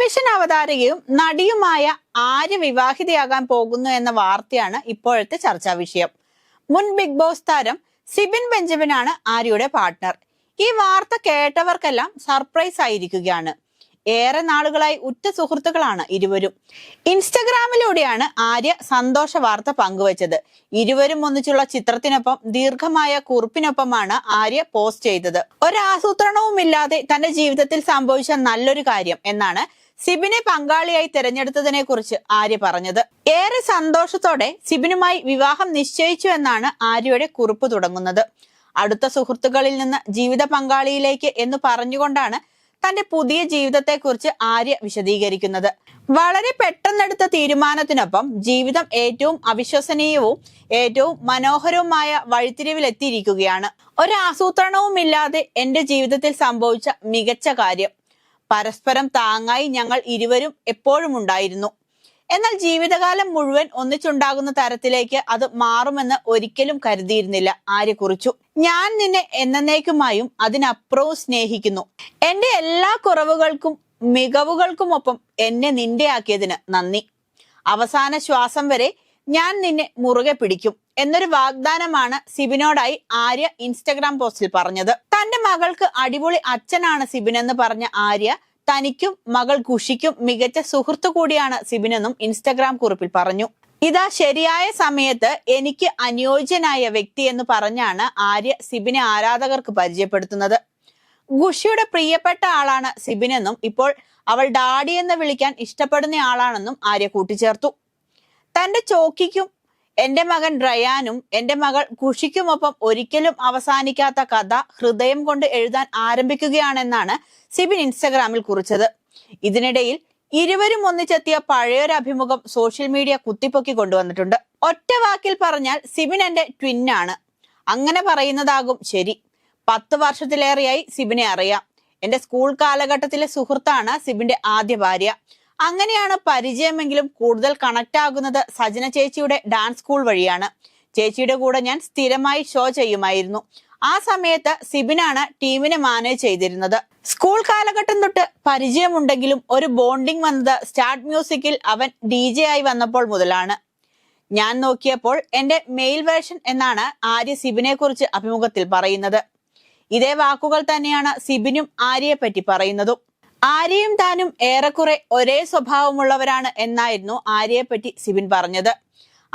Television അവതാരകയും നടിയുമായ Arya വിവാഹിതയാകാൻ പോകുന്നു എന്ന വാർത്തയാണ് ഇപ്പോഴത്തെ ചർച്ചാ വിഷയം. മുൻ ബിഗ് ബോസ് താരം സിബിൻ ബെഞ്ചമിനാണ് ആര്യയുടെ പാർട്ട്ണർ ഈ വാർത്ത കേട്ടവർക്കെല്ലാം സർപ്രൈസ് ആയിരിക്കുകയാണ്. ഏറെ നാളുകളായി ഉറ്റ സുഹൃത്തുക്കളാണ് ഇരുവരും. ഇൻസ്റ്റഗ്രാമിലൂടെയാണ് ആര്യ സന്തോഷ വാർത്ത പങ്കുവച്ചത്. ഇരുവരും ഒന്നിച്ചുള്ള ചിത്രത്തിനൊപ്പം ദീർഘമായ കുറിപ്പിനൊപ്പമാണ് ആര്യ പോസ്റ്റ് ചെയ്തത്. ഒരാസൂത്രണവുമില്ലാതെ തന്റെ ജീവിതത്തിൽ സംഭവിച്ച നല്ലൊരു കാര്യം എന്നാണ് സിബിനെ പങ്കാളിയായി തിരഞ്ഞെടുത്തതിനെ കുറിച്ച് ആര്യ പറഞ്ഞത്. ഏറെ സന്തോഷത്തോടെ സിബിനുമായി വിവാഹം നിശ്ചയിച്ചു എന്നാണ് ആര്യയുടെ കുറിപ്പ് തുടങ്ങുന്നത്. അടുത്ത സുഹൃത്തുക്കളിൽ നിന്ന് ജീവിത പങ്കാളിയിലേക്ക് എന്ന് പറഞ്ഞുകൊണ്ടാണ് തന്റെ പുതിയ ജീവിതത്തെക്കുറിച്ച് ആര്യ വിശദീകരിക്കുന്നത്. വളരെ പെട്ടെന്നെടുത്ത തീരുമാനത്തിനൊപ്പം ജീവിതം ഏറ്റവും അവിശ്വസനീയവും ഏറ്റവും മനോഹരവുമായ വഴിത്തിരിവിലെത്തിയിരിക്കുകയാണ്. ഒരാസൂത്രണവുമില്ലാതെ എന്റെ ജീവിതത്തിൽ സംഭവിച്ച മികച്ച കാര്യം. പരസ്പരം താങ്ങായി ഞങ്ങൾ ഇരുവരും എപ്പോഴും ഉണ്ടായിരുന്നു. എന്നാൽ ജീവിതകാലം മുഴുവൻ ഒന്നിച്ചുണ്ടാകുന്ന തരത്തിലേക്ക് അത് മാറുമെന്ന് ഒരിക്കലും കരുതിയിരുന്നില്ല. ആര്യ കുറിച്ചു ഞാൻ നിന്നെ എന്നേക്കുമായും അതിനപ്പുറവും സ്നേഹിക്കുന്നു. എന്റെ എല്ലാ കുറവുകൾക്കും മികവുകൾക്കുമൊപ്പം എന്നെ നിന്റെയാക്കിയതിന് നന്ദി. അവസാന ശ്വാസം വരെ ഞാൻ നിന്നെ മുറുകെ പിടിക്കും എന്നൊരു വാഗ്ദാനമാണ് സിബിനോടായി ആര്യ ഇൻസ്റ്റഗ്രാം പോസ്റ്റിൽ പറഞ്ഞത്. തന്റെ മകൾക്ക് അടിപൊളി അച്ഛനാണ് സിബിൻ എന്ന് പറഞ്ഞ ആര്യ തനിക്കും മകൾ കുഷിക്കും മികച്ച സുഹൃത്തു കൂടിയാണ് സിബിനെന്നും ഇൻസ്റ്റഗ്രാം കുറിപ്പിൽ പറഞ്ഞു. ഇതാ ശരിയായ സമയത്ത് എനിക്ക് അനുയോജ്യനായ വ്യക്തി എന്ന് പറഞ്ഞാണ് ആര്യ സിബിനെ ആരാധകർക്ക് പരിചയപ്പെടുത്തുന്നത്. ഖുഷിയുടെ പ്രിയപ്പെട്ട ആളാണ് സിബിനെന്നും ഇപ്പോൾ അവൾ ഡാഡി എന്ന് വിളിക്കാൻ ഇഷ്ടപ്പെടുന്ന ആളാണെന്നും ആര്യ കൂട്ടിച്ചേർത്തു. തന്റെ ചോക്കിക്കും എന്റെ മകൻ റയാനും എന്റെ മകൾ ഖുഷിക്കുമൊപ്പം ഒരിക്കലും അവസാനിക്കാത്ത കഥ ഹൃദയം കൊണ്ട് എഴുതാൻ ആരംഭിക്കുകയാണെന്നാണ് സിബിൻ ഇൻസ്റ്റഗ്രാമിൽ കുറിച്ചത്. ഇതിനിടയിൽ ഇരുവരും ഒന്നിച്ചെത്തിയ പഴയൊരു അഭിമുഖം സോഷ്യൽ മീഡിയ കുത്തിപ്പൊക്കി കൊണ്ടുവന്നിട്ടുണ്ട്. ഒറ്റ വാക്കിൽ പറഞ്ഞാൽ സിബിൻ എന്റെ ട്വിന്നാണ്. അങ്ങനെ പറയുന്നതാകും ശരി. പത്ത് വർഷത്തിലേറെയായി സിബിനെ അറിയാം. എന്റെ സ്കൂൾ കാലഘട്ടത്തിലെ സുഹൃത്താണ് സിബിന്റെ ആദ്യ ഭാര്യ. അങ്ങനെയാണ് പരിചയമെങ്കിലും കൂടുതൽ കണക്ട് ആകുന്നത് സജന ചേച്ചിയുടെ ഡാൻസ് സ്കൂൾ വഴിയാണ്. ചേച്ചിയുടെ കൂടെ ഞാൻ സ്ഥിരമായി ഷോ ചെയ്യുമായിരുന്നു. ആ സമയത്ത് സിബിനാണ് ടീമിനെ മാനേജ് ചെയ്തിരുന്നത്. സ്കൂൾ കാലഘട്ടം തൊട്ട് പരിചയമുണ്ടെങ്കിലും ഒരു ബോണ്ടിങ് വന്നത് സ്റ്റാർട്ട് മ്യൂസിക്കിൽ അവൻ ഡി ആയി വന്നപ്പോൾ മുതലാണ്. ഞാൻ നോക്കിയപ്പോൾ എന്റെ മെയിൽ വേർഷൻ എന്നാണ് ആര്യ സിബിനെ കുറിച്ച് അഭിമുഖത്തിൽ പറയുന്നത്. ഇതേ വാക്കുകൾ തന്നെയാണ് സിബിനും ആര്യയെ പറ്റി പറയുന്നതും. ആര്യയും താനും ഏറെക്കുറെ ഒരേ സ്വഭാവമുള്ളവരാണ് എന്നായിരുന്നു ആര്യയെ പറ്റി സിബിൻ പറഞ്ഞത്.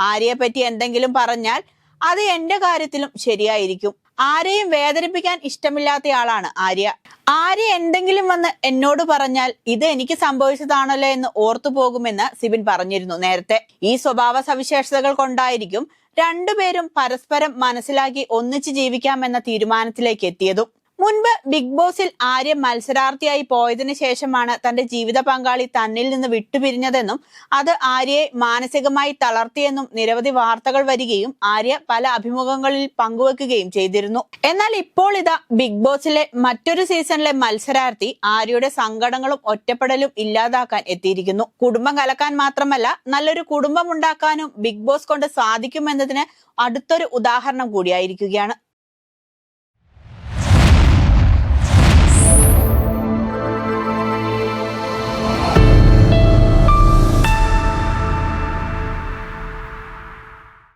ആര്യയെ പറ്റി എന്തെങ്കിലും പറഞ്ഞാൽ അത് എന്റെ കാര്യത്തിലും ശരിയായിരിക്കും. ആരെയും വേദനിപ്പിക്കാൻ ഇഷ്ടമില്ലാത്ത ആളാണ് ആര്യ. ആര്യ എന്തെങ്കിലും വന്ന് എന്നോട് പറഞ്ഞാൽ ഇത് എനിക്ക് സംഭവിച്ചതാണല്ലോ എന്ന് ഓർത്തു പോകുമെന്ന് സിബിൻ പറഞ്ഞിരുന്നു നേരത്തെ. ഈ സ്വഭാവ സവിശേഷതകൾ കൊണ്ടായിരിക്കും രണ്ടുപേരും പരസ്പരം മനസ്സിലാക്കി ഒന്നിച്ച് ജീവിക്കാമെന്ന തീരുമാനത്തിലേക്ക് എത്തിയതും. മുൻപ് ബിഗ് ബോസിൽ ആര്യ മത്സരാർത്ഥിയായി പോയതിനു ശേഷമാണ് തന്റെ ജീവിത പങ്കാളി തന്നിൽ നിന്ന് വിട്ടുപിരിഞ്ഞതെന്നും അത് ആര്യയെ മാനസികമായി തളർത്തിയെന്നും നിരവധി വാർത്തകൾ വരികയും ആര്യ പല അഭിമുഖങ്ങളിൽ പങ്കുവെക്കുകയും ചെയ്തിരുന്നു. എന്നാൽ ഇപ്പോൾ ഇതാ ബിഗ് ബോസിലെ മറ്റൊരു സീസണിലെ മത്സരാർത്ഥി ആര്യയുടെ സങ്കടങ്ങളും ഒറ്റപ്പെടലും ഇല്ലാതാക്കാൻ എത്തിയിരിക്കുന്നു. കുടുംബം കലക്കാൻ മാത്രമല്ല നല്ലൊരു കുടുംബം ഉണ്ടാക്കാനും ബിഗ് ബോസ് കൊണ്ട് സാധിക്കുമെന്നതിന് അടുത്തൊരു ഉദാഹരണം കൂടിയായിരിക്കുകയാണ്.